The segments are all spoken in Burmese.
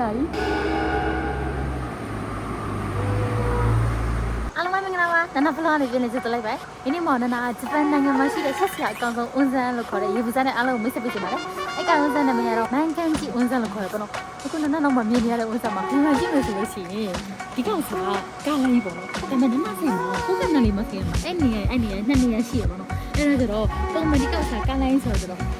လာပြီအားလုံးပဲမင်္ဂလာပါနနဖလောင်းလေးပြင်နေချက်လိုက်ပါဒီနေ့မော်နနာဂျပန်နိုင်ငံမှာရှိတဲ့ဆက်ဆရာအကောင်ဆုံးဝန်ဆန်းလို့ခေါ်တဲ့ရေဘူးစားနဲ့အားလုံးကိုမိတ်ဆက်ပေးချင်ပါတယ်အဲ့ကောင်ဝန်ဆန်းနာမည်ကတော့မန်ကန်ကြီးဝန်ဆန်းလို့ခေါ်တယ်ပေါ့နော်အခုနနနောက်မှမြင်နေရတဲ့ဝန်ဆန်းမှာဘယ်မှာကြည့်လို့ဆိုလို့ရှိရင်ဒီကောင်စာကားလေးပေါ့နော်ဒါပေမဲ့နနဆိုင်မှာကိုကနလေးမဆိုင်မှာအဲ့နေရအဲ့နေရနှစ်နေရရှိရပေါ့နော်အဲ့ဒါကြတော့ပုံမှန်ဒီကောင်စာကားလိုင်းဆိုတော့ကားက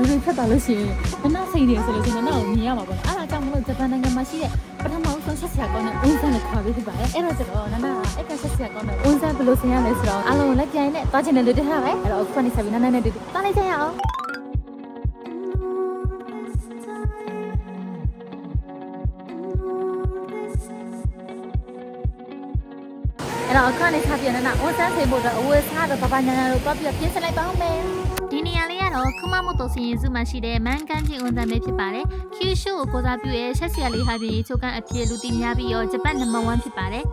လူတွေဖြတ်သွားလို့ရှိရင်နနဆိုင်နေဆိုလို့ရှိရင်နနကိုမြင်ရမှာပေါ့နော်အဲ့ဒါကြောင့်မလို့ဂျပန်နိုင်ငံမှာရှိတဲ့ပထမဆုံးဆက်ဆရာကောင်းတဲ့ဝန်ဆန်းလို့ခေါ်ပြီးဖြစ်ပါတယ်အဲ့တော့ကျတော့နနကအဲ့ကဆက်ဆရာကောင်းတဲ့ဝန်ဆန်းဘယ်လိုဆင်ရလဲဆိုတော့အားလုံးလက်ပြိုင်နဲ့တွားချင်တယ်လို့တင်ထားပဲအဲ့တော့အခုကနေဆက်ပြီးနနနဲ့တူတူတွားလိုက်ကြရအောင် တော့အခါနဲ့ခါပြနနဝန်ဆန်းစိန်ဖို့အတွက်အဝယ်စားတော့ပပညာညာတို့တွားပြီးပြင်ဆင်လိုက်ပါဦးမယ်ဒီနေရာလေးကတော့ခမမိုတိုစီရင်စုမှာရှိတဲ့မန်ကန်ကြီးဝန်ထမ်းပဲဖြစ်ပါတယ်။ Q show ကိုကိုစားပြုရဲ့ဆက်ဆရာလေးဟာပြင်ချိုကန်အဖြစ်လူသိများပြီးတော့ဂျပန်နံပါတ်1ဖြစ်ပါတယ်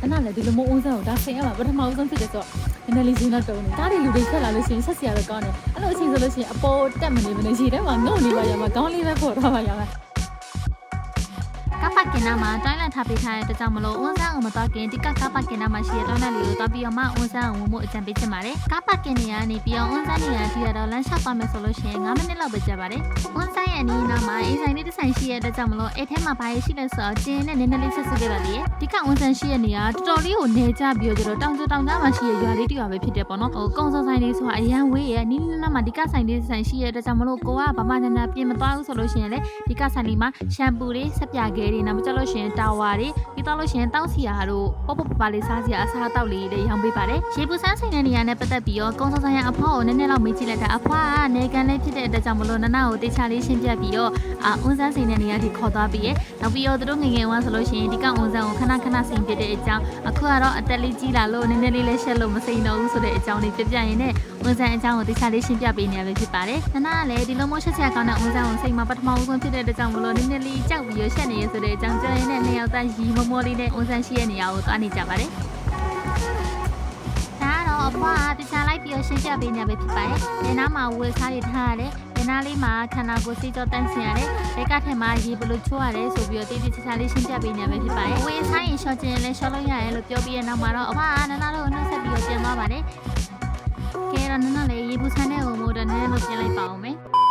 အဲ့နာလည်းဒီလိုမျိုးအုံးစမ်းကိုဒါဆင်ရမှာပထမဦးဆုံးဖြစ်တယ်ဆိုတော့နည်းနည်းလေးဈေးနဲ့တုံးတယ်ဒါတွေလူတွေဆက်လာလို့ရှိရင်ဆက်စရာလည်းကောင်းတယ်အဲ့လိုအချိန်ဆိုလို့ရှိရင်အပေါ်တက်မနေမနေရှိတယ်မှာငုံနေပါရမှာခေါင်းလေးပဲပေါ်တော့ပါရမှာ။ ကပ္ပကင်နာမှာတိုင်းလန်ထားပေးထားတဲ့အတွက်ကြောင့်မလို့ဝန်ဆန်းအောင်မတော့ခင်ဒီကကပ္ပကင်နာမှာရှိတဲ့တိုင်းလန်လေးကိုတော့ပြီးတော့မှဝန်ဆန်းအောင်ဝင်မှုအကြံပေးချင်ပါတယ်။ကပ္ပကင်နေရနေပြီးတော့ဝန်ဆန်းနေရဒီရတော့လမ်းလျှောက်ပါမယ်ဆိုလို့ရှိရင်9မိနစ်လောက်ပဲကြာပါတယ်။ဝန်ဆန်းရဲ့အနီးနားမှာအင်းဆိုင်လေးတစ်ဆိုင်ရှိတဲ့အတွက်ကြောင့်မလို့အဲ့ထဲမှာဘာရရှိလဲဆိုတော့ကျင်းနဲ့နည်းနည်းလေးဆက်စုခဲ့ပါလေ။ဒီကဝန်ဆန်းရှိတဲ့နေရာတော်တော်လေးကိုနေကြပြီးတော့တောင်ကျတောင်ကြားမှာရှိတဲ့ရွာလေးတစ်ရွာပဲဖြစ်တယ်ပေါ့နော်။ဟိုကုန်းစောဆိုင်လေးဆိုတာအရန်ဝေးရဲ့နီးနီးနားမှာဒီကဆိုင်လေးဆိုင်ရှိတဲ့အတွက်ကြောင့်မလို့ကိုကဘာမှညာညာပြင်မသွားဘူးဆိုလို့ရှိရင်လေဒီကဆိုင်လေးမှာရှမ်ပူတွေဆက်ပြခဲတွေနောက်မကြလို့ရှိရင်တာဝါတွေပြီးတော့လို့ရှိရင်တောက်စီယာတို့ပေါ့ပေါ့ပပလေးစားစီယာအစားတောက်လေးတွေရောင်းပေးပါတယ်ရေပူစမ်းဆိုင်တဲ့နေရာနဲ့ပတ်သက်ပြီးတော့ကုန်းစောဆိုင်ရအဖွားကိုနည်းနည်းလောက်မေးကြည့်လိုက်တာအဖွားကနေကန်လေးဖြစ်တဲ့အတွက်ကြောင့်မလို့နနကိုတေချာလေးရှင်းပြပြီးတော့အာအွန်ဆန်းဆိုင်တဲ့နေရာထိခေါ်သွားပြီးရဲ့နောက်ပြီးတော့သူတို့ငယ်ငယ်ဝမ်းဆိုလို့ရှိရင်ဒီကအွန်ဆန်းကိုခဏခဏစိန်ပြတဲ့အကြောင်းအခုကတော့အသက်လေးကြီးလာလို့နည်းနည်းလေးလေးရှက်လို့မစိန်တော့ဘူးဆိုတဲ့အကြောင်းလေးပြပြရင်းနဲ့ဝန်ဆန်းအကြောင်းကိုတေချာလေးရှင်းပြပေးနေရပဲဖြစ်ပါတယ်။နနကလည်းဒီလိုမျိုးချက်ချက်ကောင်းတဲ့ဝန်ဆန်းကိုစိတ်မှာပထမဦးဆုံးဖြစ်တဲ့အတွက်ကြောင့်မလို့နည်းနည်းလေးကြောက်ပြီးရရှက်နေရဆိုတဲ့အကြောင်းပြောရင်းနဲ့နှစ်ယောက်သားရီမောမောလေးနဲ့ဝန်ဆန်းရှိတဲ့နေရာကိုသွားနေကြပါတယ်။ဒါကတော့အဖွားကတခြားလိုက်ပြီးရှင်းပြပေးနေရပဲဖြစ်ပါတယ်။ဒီနားမှာဝေစားတွေထားရတယ်။ဒီနားလေးမှာခန္ဓာကိုယ်စိတ်ကြောတန့်စင်ရတယ်။လက်ကထက်မှာရေဘလို့ချိုးရတယ်ဆိုပြီးတော့တိတိကျကျလေးရှင်းပြပေးနေရပဲဖြစ်ပါတယ်။ဝေစားရင်ရှော့ကျင်လည်းရှော့လို့ရတယ်လို့ပြောပြီးတဲ့နောက်မှာတော့အဖွားကနနာတို့နှုတ်ဆက်ပြီးတော့ပြန်သွားပါတယ်။ကဲတော့နနာလေးရေဘူးဆန်းတဲ့ဟိုမို့တော့နည်းနည်းလို့ပြင်လိုက်ပါအောင်မယ်။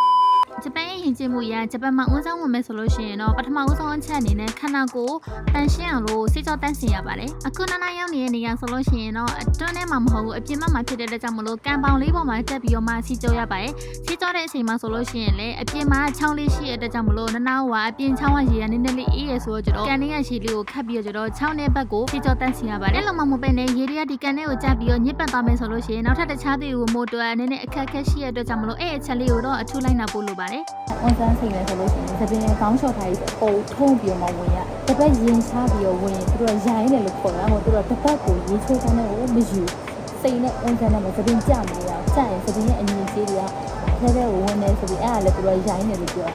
ဂျပန်ရဲ့ယဉ်ကျေးမှုအရဂျပန်မှာအဝန်းဆောင်ဝင်မယ်ဆိုလို့ရှိရင်တော့ပထမဦးဆုံးအချက်အနေနဲ့ခန္ဓာကိုယ်တန်ရှင်းအောင်လို့စိတ်ကြောတန့်စင်ရပါတယ်အခုနနာရောက်နေတဲ့နေရာဆိုလို့ရှိရင်တော့အတွင်းထဲမှာမဟုတ်ဘူးအပြင်ဘက်မှာဖြစ်တဲ့အတွက်ကြောင့်မလို့ကံပေါင်လေးပေါ်မှာတက်ပြီးတော့မှစီကြောရပါတယ်စီကြောတဲ့အချိန်မှာဆိုလို့ရှိရင်လည်းအပြင်မှာချောင်းလေးရှိတဲ့အတွက်ကြောင့်မလို့နနာကအပြင်ချောင်းကရေကနည်းနည်းလေးအေးရဆိုတော့ကျတော့ကန်လေးကရေလေးကိုခတ်ပြီးတော့ကျတော့ချောင်းတဲ့ဘက်ကိုစီကြောတန့်စင်ရပါတယ်အဲ့လိုမှမဟုတ်ပဲနဲ့ရေတွေကဒီကန်လေးကိုကြပ်ပြီးတော့ညစ်ပတ်သွားမယ်ဆိုလို့ရှိရင်နောက်ထပ်တခြားတွေကိုမို့တော့နည်းနည်းအခက်အခဲရှိတဲ့အတွက်ကြောင့်မလို့အဲ့အချက်လေးကိုတော့အထူးလိုက်နာဖို့လိုပါတယ်ဝန်ဆန်းစိန်လဲဆိုလို့ရှိရင်သပင်းကောင်းချော်ထားပြီးပုံထုံးပြီးမှဝင်ရတစ်ပတ်ရင်ချပြီးတော့ဝင်သူတို့ရိုင်းတယ်လို့ခေါ်တာဟိုသူတို့တစ်ပတ်ကိုရေချိုးတဲ့ကိုမယူစိန်နဲ့ဝန်ဆန်းနဲ့မသပင်းကြမလို့ရကြရင်သပင်းရဲ့အငြင်းကြီးတွေကထဲထဲကိုဝင်နေဆိုပြီးအဲ့ဒါလည်းသူတို့ရိုင်းတယ်လို့ပြော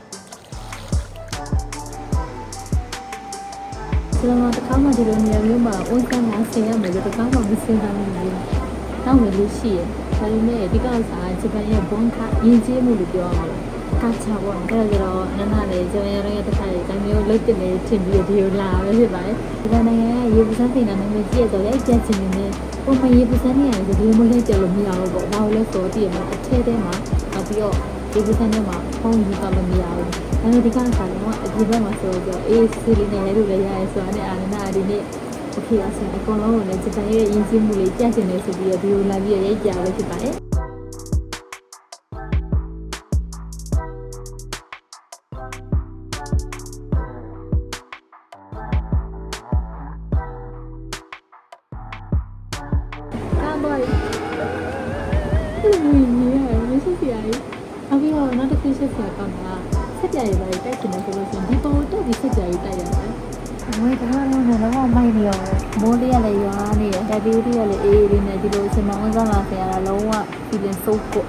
ကျွန်တော်တခါမှဒီလိုနေရာမျိုးမှာဝန်ဆန်းနဲ့ဆင်ရမယ်လို့တခါမှမစဉ်းစားမိဘူး။နောက်ဝင်လို့ရှိရင်ဒါပေမဲ့ဒီကစားဂျပန်ရဲ့ဘွန်ခယဉ်ကျေးမှုလို့ပြောရမှာ လား။ကာချာပေါ့။ဒါကြတော့နနလည်းဂျပန်ရဲ့တစ်ခါလေးဒါမျိုးလုတ်တင်နေထင်ပြီးဒီလိုလာပဲဖြစ်ပါတယ်။ဒီနိုင်ငံကရေပစံပင်နာနာမည်ကြည့်ရတော့လည်းကြက်ချင်နေတယ်။ပုံမှန်ရေပစံနေရတယ်ဒီလိုမျိုးလက်ကြလို့မရဘူးပေါ့။ဒါကိုလည်းဆိုတည်ရမှာအထဲထဲမှာနောက်ပြီးတော့ရေပစံထဲမှာဖုန်းယူတော့လို့မရဘူး။ဒါပေမဲ့ဒီကစားလုံးကအပြင်ဘက်မှာဆိုတော့အေးစီလေးနဲ့လည်းလည်းရရဲဆိုတာနဲ့အာနနာဒီနေ့ โอเคအဆင်အကုန်လုံးကိုလည်းဂျပန်ရဲ့ယဉ်ကျေးမှုလေးပြချင်နေဆိုပြီးတော့ဒီလိုလာပြီးရိုက်ကြရလို့ဖြစ်ပါတယ် တော့နောက်တစ်ခုဆက်ဆရာကောင်းတာဆက်ကြရည်ပါတိုက်ချင်တယ်ဆိုလို့ရှိရင်ဒီပုံတက်ပြီးဆက်ကြရည်တိုက်ရတယ်ဝေးကတော့လည်းတော့မိုက်နေရောမိုးလေးရလည်းရွာနေတယ်တက်ပြီးလေးရလည်းအေးအေးလေးနဲ့ဒီလိုအချိန်မှဝန်ဆောင်လာဆရာကလုံးဝ feeling so good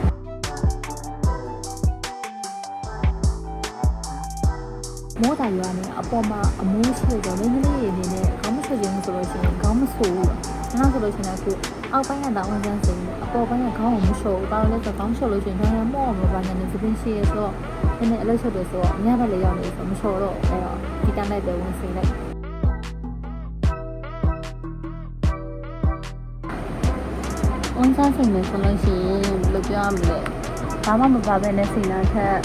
မိုးတာရွာနေအပေါ်မှာအမိုးရှိတော့လည်းနည်းနည်းလေးအနေနဲ့ခေါင်းမဆွခြင်းဆိုလို့ရှိရင်ခေါင်းမဆိုးဘူး။နောက်ဆိုလို့ရှိရင်အခု အောက်ပိုင်းကတော့ဝန်ဆန်းစိန်အပေါ်ပိုင်းကခေါင်းကိုမလျှော်ဘူးဘာလို့လဲဆိုတော့ခေါင်းလျှော်လို့ရှိရင်တော့မော့မပါနဲ့သပင်းရှိရဆိုတော့နည်းနည်းအလုပ်ချက်တယ်ဆိုတော့အများဘက်လည်းရောက်နေဆိုမလျှော်တော့အဲ့တော့ဒီတန်းလိုက်ပဲဝန်စိန်လိုက်ဝန်ဆန်းစိန်မယ်ဆိုလို့ရှိရင်ဘယ်လိုပြောရမလဲဘာမှမပါဘဲနဲ့စိန်တာထက်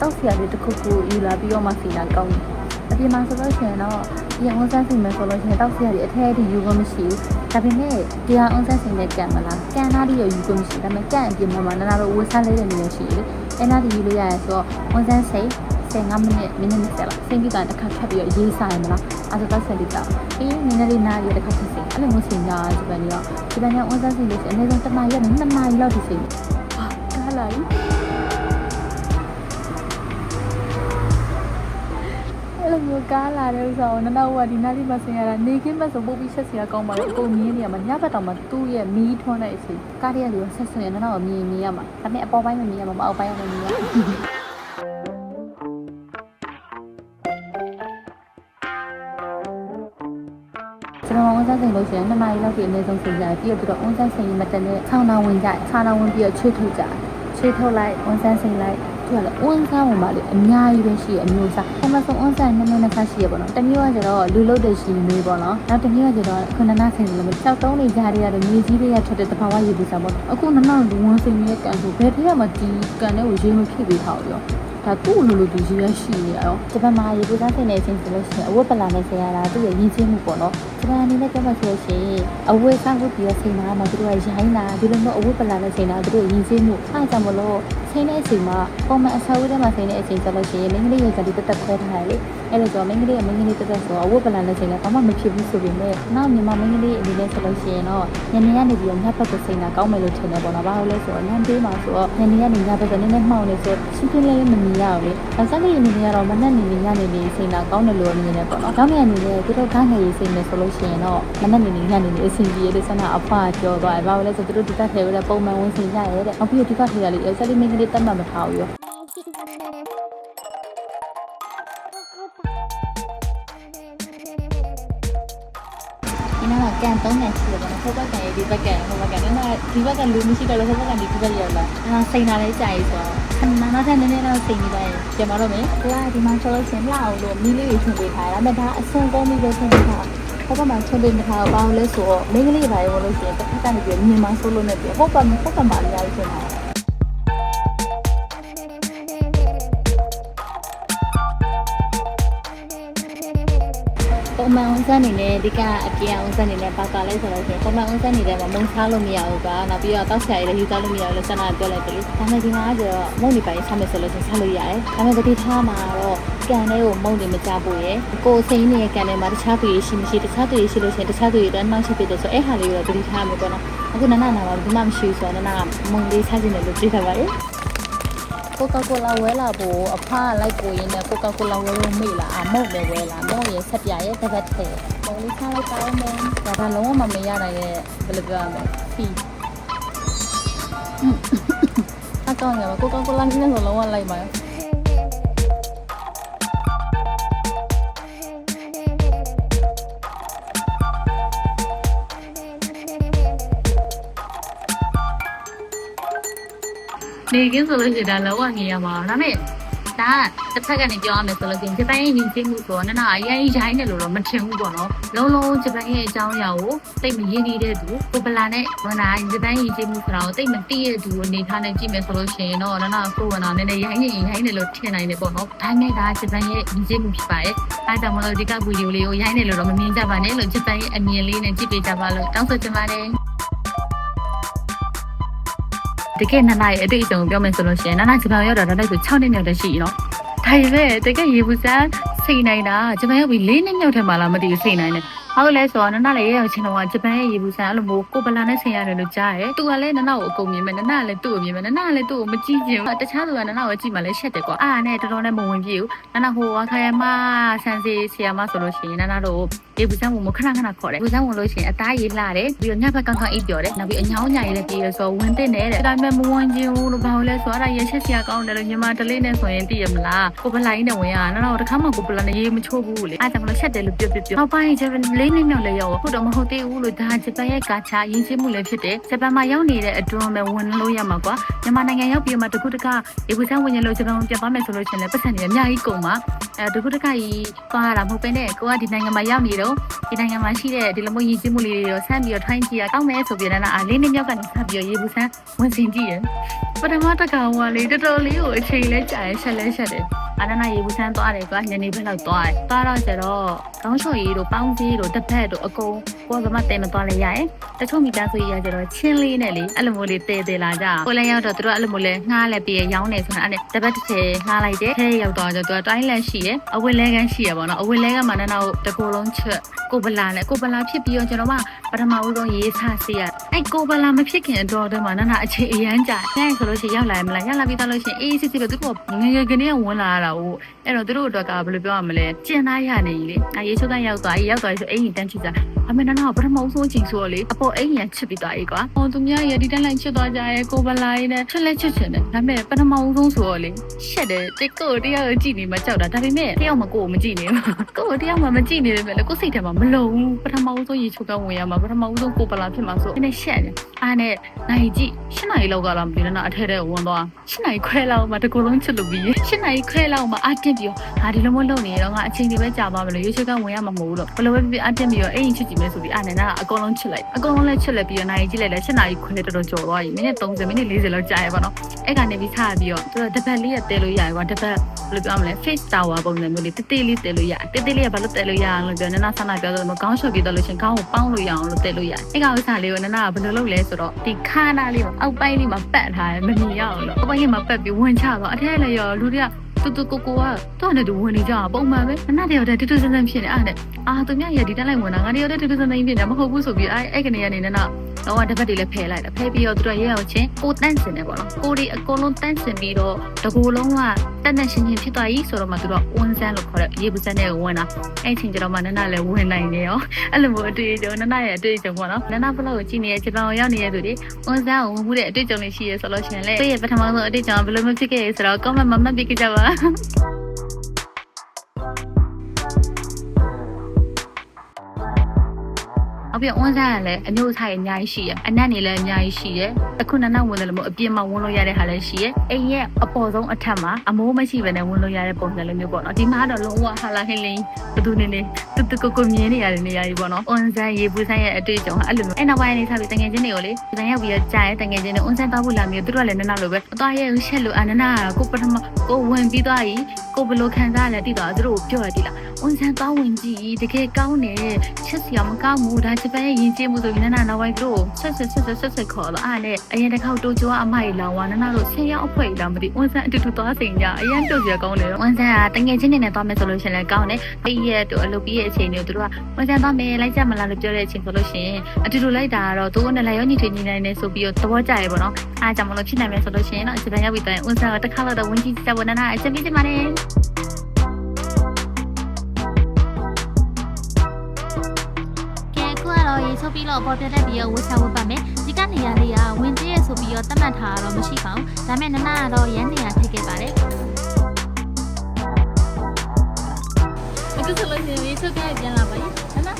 တောက်စီရလေးတစ်ခုခုယူလာပြီးတော့မှစိန်တာကောင်းတယ်အပြင်မှာဆိုလို့ရှိရင်တော့ဒီဝန်ဆန်းစိန်မယ်ဆိုလို့ရှိရင်တောက်စီရလေးအထက်အထိယူဖို့မရှိဘူး ဒါပေမဲ့တရားအောင်ဆက်စင်နဲ့ကန်မလားကန်နာဒီရယူကုန်ရှိဒါပေမဲ့ကန်အပြင်မှာနာနာတော့ဝတ်စားလေးတဲ့နေရရှိလေအဲ့နာဒီယူလို့ရရဲဆိုတော့ဝန်ဆန်းစိတ်15မိနစ်မိနစ်20လောက်စိတ်ပြီးတာတစ်ခါထပ်ပြီးရေးစားရမလားအဲ့ဒါတော့ဆက်ပြီးတော့အေးနည်းနည်းလေးနားရတစ်ခါထပ်စိအဲ့လိုမျိုးချိန်ကြဒီပန်ရောဒီပန်ရောဝန်ဆန်းစိတ်လို့ရှိရင်အနည်းဆုံးတစ်နာရီနဲ့2နာရီလောက်ဒီစိဟာ လိုမျိုးကားလာတဲ့ဥစ္စာကိုနနောက်ဝဒီနားလေးမှာဆင်ရတာနေခင်းဘက်ဆိုပို့ပြီးဆက်စီရကောင်းပါလေအကုန်မြင်းနေရမှာညဘက်တောင်မှသူ့ရဲ့မီးထွန်းတဲ့အချိန်ကားတည်းကလူဆက်ဆွင်ရနနောက်မြင်မြင်ရမှာဒါပေမဲ့အပေါ်ပိုင်းမမြင်ရမှာမအောက်ပိုင်းကမြင်ရကျွန်တော်ဝန်စားစိန်လို့ရှိရင်နှစ်နာရီလောက်ပြည့်အနည်းဆုံးချိန်ကြတယ်ပြီးတော့ဝန်စားစိန်မတန်နဲ့ဆောင်းနာဝင်ကြဆောင်းနာဝင်ပြီးတော့ချွေးထုတ်ကြချွေးထုတ်လိုက်ဝန်စားစိန်လိုက် သူကလည်းဝန်စားဝင်ပါလေအများကြီးပဲရှိရအမျိုးစားပထမဆုံးဝန်စားနည်းနည်းနှစ်ခါရှိရပေါ့နော်တမျိုးကကျတော့လူလုတ်တဲ့ရှိနေပေါ့နော်နောက်တမျိုးကကျတော့ခုနနာစိန်လို့ကြောက်တုံးနေကြရတဲ့မြေကြီးတွေကထွက်တဲ့တဘာဝရေပူစားပေါ့အခုနနောက်လူဝန်စိန်ရဲ့ကန်ဆိုဘယ်ထက်မှဒီကန်တဲ့ကိုရေးမဖြစ်ပေးထားဘူးရောဒါသူ့လိုလိုသူရေးရရှိနေရတော့ဂျပန်မှာရေပူစားစိန်နေချင်းဆိုလို့ရှိရင်အဝတ်ပလာနဲ့ဆရာတာသူ့ရဲ့ရင်းချင်းမှုပေါ့နော်ဂျပန်အနေနဲ့ပြောမှဆိုလို့ရှိရင်အဝတ်စားဖို့ပြီးတော့စိန်နာမှာသူတို့ကရိုင်းတာဒီလိုမျိုးအဝတ်ပလာနဲ့စိန်နာသူတို့ရင်းချင်းမှုအားကြောင့်မလို့ ချိန်တဲ့အချိန်မှာပုံမှန်အဆောက်အဦထဲမှာချိန်တဲ့အချိန်ဆိုလို့ရှိရင်မိန်းကလေးရဲ့ဇာတိတက်တက်ခွဲထားတယ်လေအဲ့လိုဆိုမိန်းကလေးရဲ့မိန်းကလေးတက်တက်ဆိုတော့အဝတ်ပလာနဲ့ချိန်လည်းဘာမှမဖြစ်ဘူးဆိုပေမဲ့နောက်မြန်မာမိန်းကလေးအနေနဲ့ဆိုလို့ရှိရင်တော့ညနေကနေပြီးတော့ညဘက်ကိုချိန်တာကောင်းမယ်လို့ထင်တယ်ပေါ့နော်ဘာလို့လဲဆိုတော့ညပေးမှာဆိုတော့ညနေကနေညဘက်ကနည်းနည်းမှောင်နေဆိုရှင်းရှင်းလေးလေးမမြင်ရဘူးလေ။အစကလေးအနေနဲ့ကတော့မနဲ့နေနေညနေနေချိန်တာကောင်းတယ်လို့မြင်နေပေါ့နော်။ကျောင်းနေအနေနဲ့သူတို့ခိုင်းနေရေးချိန်နေဆိုလို့ရှိရင်တော့မနဲ့နေနေညနေနေအဆင်ပြေလို့ဆန္ဒအဖာပြောသွားတယ်။ဘာလို့လဲဆိုတော့သူတို့ဒီကထဲရတဲ့ပုံမှန်ဝင်ချိန်ရရဲတဲ့။နောက်ပြီးတော့ဒီကထဲရလေးဆက်လေးမိန်းကလေးတတ်မှတ်မထားဘူးရော။ဒီနားကကန်သုံးတယ်ရှိတယ်ပေါ့နော်ဟိုဘက်ကန်ရေးဒီဘက်ကန်ဟိုဘက်ကန်နားဒီဘက်ကလူမရှိတော့လို့ဟိုဘက်ကန်ဒီဘက်ရောက်လာအာစိန်လာလေးကြာရေးဆိုတော့ခဏနောက်ထပ်နည်းနည်းတော့စိန်နေပါရင်ပြန်မတော့မယ်ကိုကဒီမှာဆိုလို့ရှင်လှအောင်လို့မီးလေးတွေထွင်ပေးထားတယ်ဒါပေမဲ့ဒါအစွန်ကုန်ပြီးပဲထွင်ပေးထားဟိုဘက်မှာထွင်ပေးမထားတော့ဘာလို့လဲဆိုတော့မိန်းကလေးတွေဘာလို့လို့ရှိရင်တစ်ခါကနေပြီးမြင်မဆိုးလို့နဲ့ပြီးဟိုဘက်ဟိုဘက်မှာအများကြီးထွင်ထားတ ယ်ပုံမှန်ဝန်ဆက်အနေနဲ့ဒီကအပြင်ဝန်ဆက်အနေနဲ့ဘာကလဲဆိုတော့ရှင်ပုံမှန်ဝန်ဆက်နေတဲ့မှာမုံထားလို့မရဘူးကနောက်ပြီးတော့တောက်ဆရာကြီးလည်းယူသားလို့မရဘူးလို့စနာပြောလိုက်တယ်လေဒါပေမဲ့ဒီမှာကကျတော့မုံနေပိုင်းဆက်မယ်ဆိုလို့ရှင်ဆက်လို့ရတယ်ဒါပေမဲ့တတိထားမှာတော့ကန်လေးကိုမုံနေမကြဖို့ရယ်ကိုယ်စိမ့်နေတဲ့ကန်ထဲမှာတခြားသူရရှိမရှိတခြားသူရရှိလို့ရှင်တခြားသူရတော့နောက်ရှိဖြစ်တယ်ဆိုအဲ့ဟာလေးကိုတော့တတိထားမှာပေါ့နော်အခုနနနာမှာဘာမှမရှိဘူးဆိုတော့နနကမုံလေးစားခြင်းတယ်လို့ပြေးထားပါလေ ကိုကာကိုလာဝဲလာဖို့အဖားလိုက်ကိုရင်းနဲ့ကိုကာကိုလာဝဲလို့မေ့လာအမုတ်လည်းဝဲလာမုတ်ရဲ့ဆက်ပြရဲ့တစ်ပတ်ထဲမုံလေးစားလိုက်ပါဦးမယ်ဒါကလုံးဝမမေ့ရနိုင်ရဲ့ဘယ်လိုပြောရမလဲဖီအကောင်းရမှာကိုကာကိုလာနဲ့ဆိုလုံးဝလိုက်ပါ နေကင်းဆိုလို့ရှိရင်ဒါလောကငေးရမှာဒါပေမဲ့ဒါကတစ်ဖက်ကနေပြောရမယ်ဆိုလို့ရှိရင်ဂျပန်ရဲ့ညီချင်းမှုဆိုတော့နနာအရင်ရိုင်းတယ်လို့တော့မထင်ဘူးပေါ့နော်လုံးလုံးဂျပန်ရဲ့အကြောင်းအရာကိုတိတ်မရင်းနေတဲ့သူကိုပလာနဲ့ဝန်နာဂျပန်ညီချင်းမှုဆိုတာကိုတိတ်မသိတဲ့သူအနေထားနဲ့ကြည့်မယ်ဆိုလို့ရှိရင်တော့နနာကိုဝန်နာနည်းနည်းရိုင်းနေရိုင်းတယ်လို့ထင်နိုင်တယ်ပေါ့နော်ဒါနဲ့ဒါဂျပန်ရဲ့ညီချင်းမှုဖြစ်ပါတယ်အဲဒါကြောင့်မလို့ဒီကဗီဒီယိုလေးကိုရိုင်းတယ်လို့တော့မမြင်ကြပါနဲ့လို့ဂျပန်ရဲ့အမြင်လေးနဲ့ကြည့်ပေးကြပါလို့တောင်းဆိုချင်ပါတယ် တကယ်နနာရဲ့အတိတ်အကျုံပြောမယ်ဆိုလို့ရှိရင်နနာဂျပန်ရောက်တာဒါလိုက်ဆို6နှစ်မြောက်တည်းရှိနော်ဒါပေမဲ့တကယ်ရေဘူးစမ်းစိတ်နိုင်တာဂျပန်ရောက်ပြီး4နှစ်မြောက်ထဲမှာလားမသိဘူးစိတ်နိုင်တယ် ဟုတ်လဲဆိုတော့နနလည်းရရောက်ချင်းတော့ဂျပန်ရဲ့ရေဘူးစမ်းအဲ့လိုမျိုးကိုပလာနဲ့ဆင်ရတယ်လို့ကြားတယ်။သူကလည်းနနကိုအကုန်မြင်မယ်နနကလည်းသူ့ကိုမြင်မယ်နနကလည်းသူ့ကိုမကြည့်ချင်ဘူး။တခြားသူကနနကိုကြည့်မှလည်းရှက်တယ်ကွာ။အားနဲ့တော်တော်နဲ့မဝင်ပြေဘူး။နနဟိုဝါခရမဆန်စီဆီယာမဆိုလို့ရှိရင်နနတို့ရေဘူးစမ်းကိုမခဏခဏခေါ်တယ်။ဘူးစမ်းဝင်လို့ရှိရင်အသားရေးလှတယ်ပြီးတော့ညဘက်ကောင်းကောင်းအိပ်ပျော်တယ်။နောက်ပြီးအညောင်းညာရေးလည်းပြေရဆိုဝင်တင်တယ်တဲ့။ဒါပေမဲ့မဝင်ချင်ဘူးလို့ဘာလို့လဲဆိုတော့အဲ့ဒါရချက်စရာကောင်းတယ်လို့ညီမတလေးနဲ့ဆိုရင်သိရမလား။ကိုပလိုင်းနဲ့ဝင်ရနနတို့တခါမှကိုပလာနဲ့ရေးမချိုးဘူးလေ။အားကြောင့်မလို့ရှက်တယ်လို့ပြောပြောပြော။နောက်ပိုင်းကျလေးလေးနှစ်မြောက်လည်းရောက်ဟုတ်တော့မဟုတ်သေးဘူးလို့ဒါဂျပန်ရဲ့ကာချာရင်းချင်းမှုလည်းဖြစ်တယ်ဂျပန်မှာရောက်နေတဲ့အတွန်းပဲဝင်လို့ရမှာကွာမြန်မာနိုင်ငံရောက်ပြီးမှတခုတခရေဘူးဆန်းဝင်ရလို့ဂျပန်ပြန်သွားမယ်ဆိုလို့ရှိရင်လည်းပတ်စံတွေအများကြီးကုန်မှာအဲတခုတခကြီးသွားရတာမဟုတ်ပဲနဲ့ကိုကဒီနိုင်ငံမှာရောက်နေတော့ဒီနိုင်ငံမှာရှိတဲ့ဒီလိုမျိုးရင်းချင်းမှုလေးတွေရောဆန်းပြီးတော့ထိုင်းကြည့်ရကောင်းမယ်ဆိုပြီးတော့အားလေးနှစ်မြောက်ကနေစပြီးတော့ရေဘူးဆန်းဝင်စင်ကြည့်ရပထမတစ်ခါဟိုကလေတော်တော်လေးကိုအချိန်လဲကြာရဲဆက်လဲဆက်တယ်အာနနာရေဘူးဆန်းသွားတယ်ကွာညနေဘက်လောက်သွားတယ်သွားတော့ကျတော့ကောင်းချော်ရီတို့ပေါင်းစည်းတို့တစ်ဖက်တို့အကုန်ကိုယ်ကမှတဲမသွားလဲရရဲ့တချို့မိသားစုကြီးရကျတော့ချင်းလေးနဲ့လေအဲ့လိုမျိုးလေးတဲတဲလာကြကိုလည်းရောက်တော့သူတို့အဲ့လိုမျိုးလဲငှားလဲပြေရောင်းနေဆိုတော့အဲ့တပတ်တစ်ထည်ငှားလိုက်တယ်ထဲရောက်တော့ကျတော့တိုင်းလက်ရှိရဲ့အဝတ်လဲကန်းရှိရပါတော့အဝတ်လဲကမှနနာကိုတကိုယ်လုံးချက် ကိုပလာနဲ့ကိုပလာဖြစ်ပြီးတော့ကျွန်တော်မှပထမဦးဆုံးရေးစားစီရအဲ့ကိုပလာမဖြစ်ခင်အတော့တည်းမှာနနာအခြေအရန်ကြာညဆိုလို့ရှိရင်ရောက်လာမလားရောက်လာပြီးတော့လို့ရှိရင်အေးစစ်စစ်ပဲသူတို့ငငယ်ကနေဝင်လာတာဟုတ်အဲ့တော့သူတို့အတွက်ကဘယ်လိုပြောရမလဲကျင်သားရနေကြီးလေအဲရေချိုးတန်းရောက်သွားရေရောက်သွားပြီဆိုအိမ်ကြီးတန်းချစ်စားအမေနာနာကပထမဆုံးချိန်ဆိုတော့လေအပေါ်အိမ်ကြီးချစ်ပြီးသွားပြီကွာဟောသူများရဒီတန်းလိုက်ချစ်သွားကြရဲကိုဗလာရင်းနဲ့ချစ်လက်ချစ်ချင်တယ်ဒါပေမဲ့ပထမဆုံးဆိုတော့လေရှက်တယ်တိတ်ကိုတရားကိုကြည့်နေမှကြောက်တာဒါပေမဲ့တယောက်မှကိုယ်မကြည့်နေဘူးကိုယ်တယောက်မှမကြည့်နေတယ်ပဲလေကိုယ်စိတ်ထဲမှာမလုံဘူးပထမဆုံးရေချိုးကဝင်ရမှာပထမဆုံးကိုဗလာဖြစ်မှာဆိုနည်းရှက်တယ်အားနဲ့နိုင်ကြည့်၈နာရီလောက်ကလာမသိဘူးနော်အထက်ထဲဝင်သွား၈နာရီခွဲလောက်မှတကူလုံးချစ်လို့ပြီး၈နာရီခွဲလောက်မှအတက်ပြီးဟာဒီလိုမျိုးလုပ်နေတော့ငါအချိန်ဒီပဲကြာသွားမလို့ရွှေချက်ကဝင်ရမှာမဟုတ်ဘူးတော့ဘယ်လိုပဲဖြစ်ဖြစ်အတက်ပြီးတော့အိမ်ချစ်ကြည့်မယ်ဆိုပြီးအာနန္ဒကအကုန်လုံးချစ်လိုက်အကုန်လုံးလည်းချစ်လိုက်ပြီးတော့နိုင်ကြည့်လိုက်လဲ7နာရီခွဲတော်တော်ကြော်သွားပြီမိနစ်30မိနစ်40လောက်ကြာရပါတော့အဲ့ကနေပြီးထားပြီးတော့သူတို့တပတ်လေးရတဲလို့ရရွာတပတ်ဘယ်လိုပြောမလဲ face tower ပုံစံမျိုးလေးတေးသေးလေးတဲလို့ရတေးသေးလေးကဘာလို့တဲလို့ရအောင်လို့ပြောနန္ဒဆန္ဒပြောတော့ခေါင်းချော်ပြီးတော့လို့ရှင်ခေါင်းကိုပေါင်းလို့ရအောင်လို့တဲလို့ရအဲ့ကောင်ဥစ္စာလေးကိုနန္ဒကဘယ်လိုလုပ်လဲဆိုတော့ဒီခါနာလေးကိုအောက်ပိုင်းလေးမှာပတ်ထားတယ်မမြင်ရအောင်လို့အောက်ပိုင်းလေးမှာပတ်ပြီးဝင်ချတော့အထက်လည်းရောလူတွေက တူတူကိုကိုကတော့နဲ့တူဝင်နေကြတာပုံမှန်ပဲနားတယောက်တည်းတူတူဆန်းဆန်းဖြစ်နေအဲ့နဲ့အာသူမြရဒီတက်လိုက်ဝင်တာငါတယောက်တည်းတူတူဆန်းဆန်းဖြစ်နေမဟုတ်ဘူးဆိုပြီးအဲ့အဲ့ကနေကနေနော်တော့တပတ်တွေလည်းဖယ်လိုက်တယ်ဖယ်ပြီးတော့သူတို့ရဲရောက်ချင်းကိုတန့်စင်တယ်ပေါ့နော်ကိုဒီအကုန်လုံးတန့်စင်ပြီးတော့တကူလုံးကတန့်တန့်ရှင်းရှင်းဖြစ်သွားပြီဆိုတော့မှသူတို့ဝန်ဆန်းလို့ခေါ်တဲ့ရေပစန်းနဲ့ဝင်တာအဲ့ချင်းကျတော့မှနနလည်းဝင်နိုင်နေရောအဲ့လိုမျိုးအတွေ့အကြုံနနရဲ့အတွေ့အကြုံပေါ့နော်နနဘလောက်ကိုကြည့်နေရဲ့ဂျပန်ကိုရောက်နေတဲ့သူတွေဝန်ဆန်းကိုဝင်မှုတဲ့အတွေ့အကြုံတွေရှိရဲဆိုလို့ရှိရင်လေသူ့ရဲ့ပထမဆုံးအတွေ့အကြုံဘယ်လိုမျိုးဖြစ်ခဲ့ရဲဆိုတော့ comment မှာမှတ်ပေးကြပါ Yeah. အပြည့်ဝန်စားရလည်းအမျိုးအစားရအများကြီးရှိရအနက်နေလည်းအများကြီးရှိရအခုနနဝင်တယ်လို့မို့အပြည့်မှာဝင်လို့ရတဲ့ဟာလည်းရှိရအိမ်ရဲ့အပေါ်ဆုံးအထက်မှာအမိုးမရှိဘဲနဲ့ဝင်လို့ရတဲ့ပုံစံလေးမျိုးပေါ့နော်ဒီမှာတော့လုံးဝဟာလာဟင်းလင်းဘသူနေနေတူတူကိုကိုမြင်နေရတဲ့နေရာကြီးပေါ့နော်ဝန်စားရေပူဆိုင်ရဲ့အတွေ့အကြုံဟာအဲ့လိုမျိုးအဲ့နောက်ပိုင်းနေစားပြီးတငယ်ချင်းတွေကိုလေဒီတိုင်းရောက်ပြီးတော့ကြားရဲတငယ်ချင်းတွေဝန်စားတောက်ဖို့လာမျိုးသူတို့ကလည်းနနလိုပဲအသွားရဲရှက်လို့အနနကကိုပထမကိုဝင်ပြီးသွားပြီကိုဘယ်လိုခံစားရလဲတိတော့သူတို့ကိုပြောရတိလားဝန်စားတောက်ဝင်ကြည့်တကယ်ကောင်းတယ်ချက်စရာမကောင်းဘူးဒါဂျပန်ရဲ့ယဉ်ကျေးမှုဆိုပြီးနနနောက်ပိုင်းတို့ဆက်ဆက်ဆက်ဆက်ဆက်ဆက်ခေါ်တော့အားနဲ့အရင်တစ်ခေါက်တိုချိုကအမကြီးလောင်ဝါနနတို့ဆင်းရောက်အဖွဲ့ကြီးလောင်မသိဝန်ဆန်းအတူတူသွားစိန်ကြအရင်တို့စရာကောင်းတယ်ဝန်ဆန်းကတငယ်ချင်းတွေနဲ့သွားမယ်ဆိုလို့ရှိရင်လည်းကောင်းတယ်ပြီးရဲ့တို့အလုပ်ပြီးရဲ့အချိန်တွေကိုတို့ကဝန်ဆန်းသွားမယ်လိုက်ကြမလားလို့ပြောတဲ့အချိန်ဆိုလို့ရှိရင်အတူတူလိုက်တာကတော့သူ့နဲ့လည်းရောညီထွေညီနိုင်နေဆိုပြီးတော့သဘောကျရပေါ့နော်အားကြောင့်မလို့ဖြစ်နိုင်မယ်ဆိုလို့ရှိရင်တော့ဂျပန်ရောက်ပြီးတော့ဝန်ဆန်းကတစ်ခါတော့ဝင်ကြည့်ကြပါနနအချက်ပြချင်ပါတယ် အခုကတော့ရေချိုးပြီးတော့ပေါ်ပြတဲ့ပြီးတော့ဝတ်ချဝတ်ပါမယ်ဒီကနေရာလေးကဝင်သေးရဆိုပြီးတော့တတ်မှတ်ထားတာတော့မရှိပါဘူးဒါပေမဲ့နနကတော့ရန်နေရာထည့်ခဲ့ပါတယ်အခုဆိုလို့ရှိရင်ရေချိုးကပြန်လာပါပြီ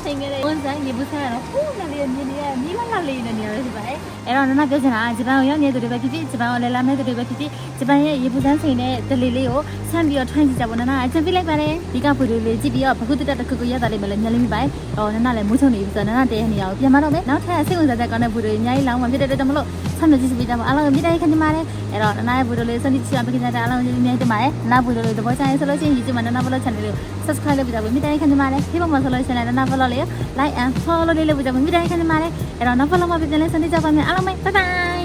နနဆိုင်ခဲ့တဲ့ဝန်ဆန်းရေဘူးဆန်းကတော့ဟိုးနယ်လေးမြင်နေရမြည်လာလာလေးနဲ့နေရတယ်ဒီပါအဲ့တော့နနပြောချင်တာဂျပန်ကိုရောက်နေတဲ့သူတွေပဲဖြစ်ဖြစ်ဂျပန်ကိုလည်းလာမယ့်သူတွေပဲဖြစ်ဖြစ်ဂျပန်ရဲ့ရေဘူးဆန်းဆိုင်တဲ့ဒလီလေးကိုဆမ်းပြီးတော့ထွန်းကြည့်ကြပါနနအချင်ပြလိုက်ပါတယ်ဒီကဖူတွေလေးကြည့်ပြီးတော့ဘခုတက်တက်တစ်ခုခုရတာလေးမလဲညှက်လေးမိပါတယ်ဟောနနလည်းမူးချုံနေပြီဆိုတော့နနတဲရဲ့နေရာကိုပြန်မတော့မယ်နောက်ထပ်စိတ်ဝင်စားတဲ့ကောင်းတဲ့ဖူတွေအများကြီးလောင်းမှဖြစ်တဲ့အတွက်ကြောင့်မလို့ဆမ်းမြကြည့်ပြီးကြပါအားလုံးမြစ်တိုင်းခင်ကြပါလေအဲ့တော့နနရဲ့ဖူတွေလေးစနေချစ်ပါခင်ကြတဲ့အားလုံးကြီးများတင်ပါတယ်နနဖူတွေလေးသဘောကျရင်ဆိုလို့ရှိရင် YouTube မှာနနဘလော့ channel လေးကို subscribe လုပ်ပြီးကြပါမြစ်တိုင်းခင်ကြပါလေဒီပေါ်မှာဆိုလို့ရှိရင်နနဘလော့လေး like and follow လေးလုပ်ပြီးကြပါမြစ်တိုင်းခင်ကြပါလေအဲ့တော့နောက်ဘလော့မှာပြန်လဲစနေကြပါမယ်အားလုံးပဲ bye bye